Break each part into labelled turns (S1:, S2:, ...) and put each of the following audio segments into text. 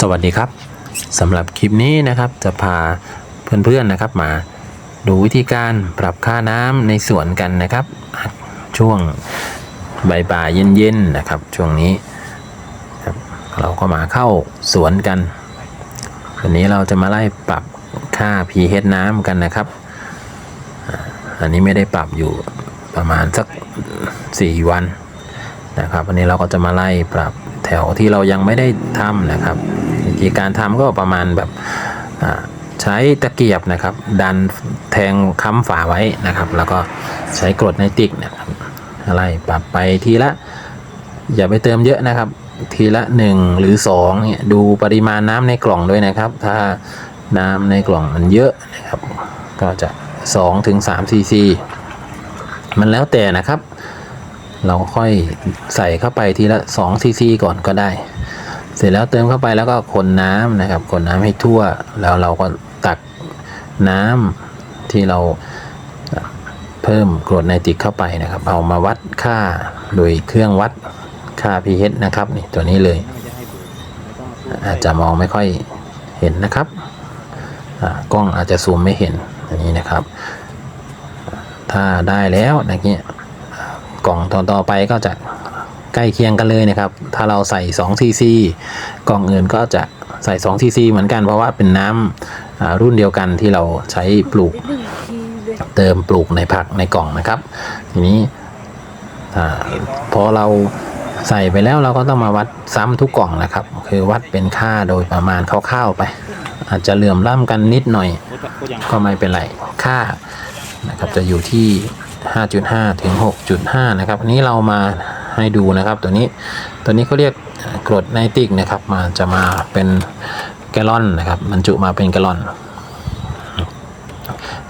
S1: สวัสดีครับสำหรับคลิปนี้นะครับจะพาเพื่อนๆนะครับมาดูวิธีการปรับค่าน้ำในสวนกันนะครับ ช่วงบ่ายๆเย็นๆนะครับ ช่วงนี้ครับเราก็มาเข้าสวนกัน วันนี้เราจะมาไล่ปรับค่า pH น้ำกันนะครับ อันนี้ไม่ได้ปรับอยู่ประมาณสัก 4 วันนะครับ วันนี้เราก็จะมาไล่ปรับแถวที่เรายังไม่ได้ทำนะครับ วิธีการทำก็ประมาณแบบใช้ตะเกียบนะครับ ดันแทงค้ำฝาไว้นะครับ แล้วก็ใช้กรดไนติกนะครับไล่ปรับไปทีละ อย่าไปเติมเยอะนะครับ ทีละ 1 หรือ2เนี่ยดูปริมาณน้ำในกล่องด้วยนะครับ ถ้าน้ำในกล่องมันเยอะนะครับ ก็จะ2ถึง3ซีซีมันแล้วแต่นะครับ เราค่อยใส่เข้าไปทีละ2ซีซีก่อนก็ได้ เสร็จแล้วเติมเข้าไปแล้วก็คนน้ำนะครับ คนน้ำให้ทั่ว แล้วเราก็ตักน้ำที่เราเพิ่มกรดไนตริกเข้าไปนะครับ เอามาวัดค่าโดยเครื่องวัดค่า pH นะครับนี่ตัวนี้เลย อาจจะมองไม่ค่อยเห็นนะครับกล้องอาจจะซูมไม่เห็นอันนี้นะครับ ถ้าได้แล้วนะกี้ยกล่องต่อต่อไปก็จะ ใกล้เคียงกันเลยนะครับ ถ้าเราใส่2ซีซีกล่องอื่นก็จะใส่2ซีซีเหมือนกันเพราะว่าเป็นน้ำรุ่นเดียวกันที่เราใช้ปลูกเติมปลูกในผักในกล่องนะครับ ทีนี้พอเราใส่ไปแล้วเราก็ต้องมาวัดซ้ำทุกกล่องนะครับ คือวัดเป็นค่าโดยประมาณคร่าวๆไป อาจจะเหลื่อมล้ำกันนิดหน่อย ก็ไม่เป็นไรค่านะครับจะอยู่ที่ 5.5 ถึง 6.5 นะครับนี้เรามา ให้ดูนะครับ ตัวนี้ตัวนี้เขาเรียกกรดไนตริกนะครับมาจะมาเป็นแกลลอนนะครับบรรจุมาเป็นแกลลอน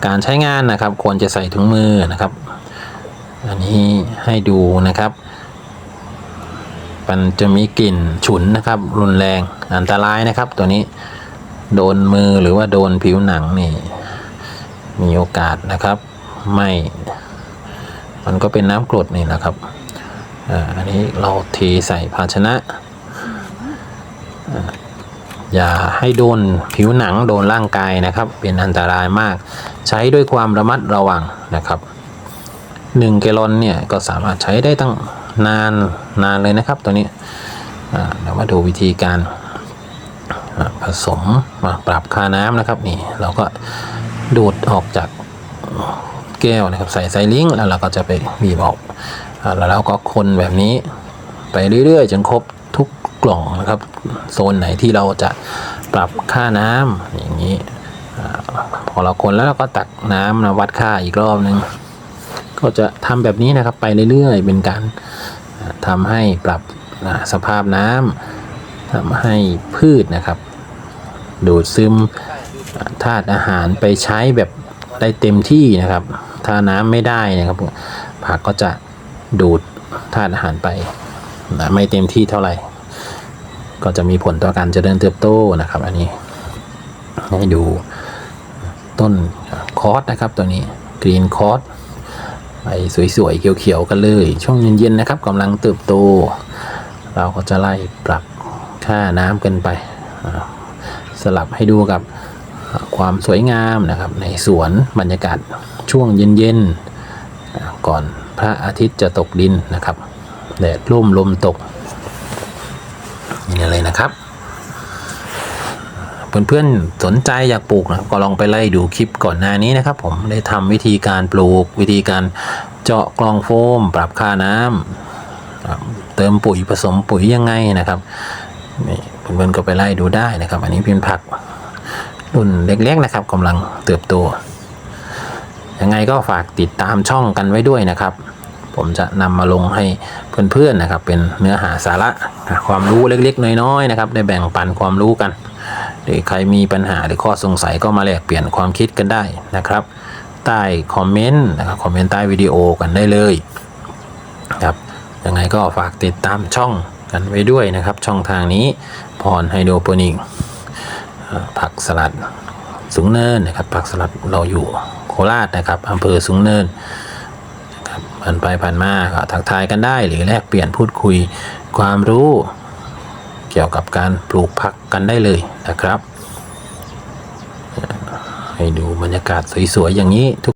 S1: การใช้งานนะครับควรจะใส่ถุงมือนะครับ อันนี้ให้ดูนะครับมันจะมีกลิ่นฉุนนะครับ รุนแรงอันตรายนะครับ ตัวนี้โดนมือหรือว่าโดนผิวหนังนี่ มีโอกาสนะครับ ไม่ มันก็เป็นน้ำกรดนี่นะครับ อันนี้เราเทใส่ภาชนะอย่าให้โดนผิวหนังโดนร่างกายนะครับ เป็นอันตรายมาก ใช้ด้วยความระมัดระวังนะครับหนึ่งแกลลอนเนี่ยก็สามารถใช้ได้ตั้งนานนานเลยนะครับตัวนี้อ่าเดี๋ยวมาดูวิธีการผสมมาปรับค่าน้ำนะครับนี่เราก็ดูดออกจากแก้วนะครับ ใส่ไซลิงแล้วเราก็จะไปบีบออก แล้วเราก็คนแบบนี้ไปเรื่อยๆ จนครบทุกกล่องนะครับ โซนไหนที่เราจะปรับค่าน้ำอย่างนี้พอเราคนแล้วเราก็ตักน้ำมาวัดค่าอีกรอบหนึ่งก็จะทำแบบนี้นะครับไปเรื่อยๆ เป็นการอ่าทำให้ปรับสภาพน้ำทำให้พืชนะครับ ดูดซึมธาตุอาหารไปใช้แบบได้เต็มที่นะครับ ถ้าน้ำไม่ได้นะครับผักก็จะ ดูดธาตุอาหารไปนะไม่เต็มที่เท่าไหร่ ก็จะมีผลต่อการเจริญเติบโตนะครับ อันนี้ให้ดูต้นคอสนะครับตัวนี้กรีนคอสใบสวยๆเขียวๆกันเลย ช่วงเย็นๆนะครับกำลังเติบโต เราก็จะไล่ปรับค่าน้ำกันไป สลับให้ดูกับความสวยงามนะครับ ในสวนบรรยากาศช่วงเย็นๆก่อน ระอาทิตย์จะตกดินนะครับแดดร่มลมตกนี่เลยนะครับ เพื่อนๆสนใจอยากปลูกนะก็ลองไปไล่ดูคลิปก่อนหน้านี้นะครับ ผมได้ทำวิธีการปลูก วิธีการเจาะกรองโฟม ปรับค่าน้ำเติมปุ๋ยผสมปุ๋ยยังไงนะครับนี่เพื่อนๆก็ไปไล่ดูได้นะครับ อันนี้เป็นผักรุ่นเล็กๆนะครับกำลังเติบโตยังไงก็ฝากติดตามช่องกันไว้ด้วยนะครับ ผมจะนำมาลงให้เพื่อนๆนะครับ เป็นเนื้อหาสาระความรู้เล็กๆ น้อยๆนะครับ ได้แบ่งปันความรู้กัน หรือใครมีปัญหาหรือข้อสงสัยก็มาแลกเปลี่ยนความคิดกันได้นะครับ ใต้คอมเมนต์นะครับคอมเมนต์ใต้วิดีโอกันได้เลยครับยังไงก็ฝากติดตามช่องกันไว้ด้วยนะครับ ช่องทางนี้พรไฮโดรโปนิกผักสลัดสูงเนินนะครับผักสลัดเราอยู่โคราชนะครับอำเภอสูงเนิน ผ่านไปผ่านมาก็ทักทายกันได้ หรือแลกเปลี่ยนพูดคุยความรู้ เกี่ยวกับการปลูกผักกันได้เลยนะครับ ให้ดูบรรยากาศสวยๆอย่างนี้ทุก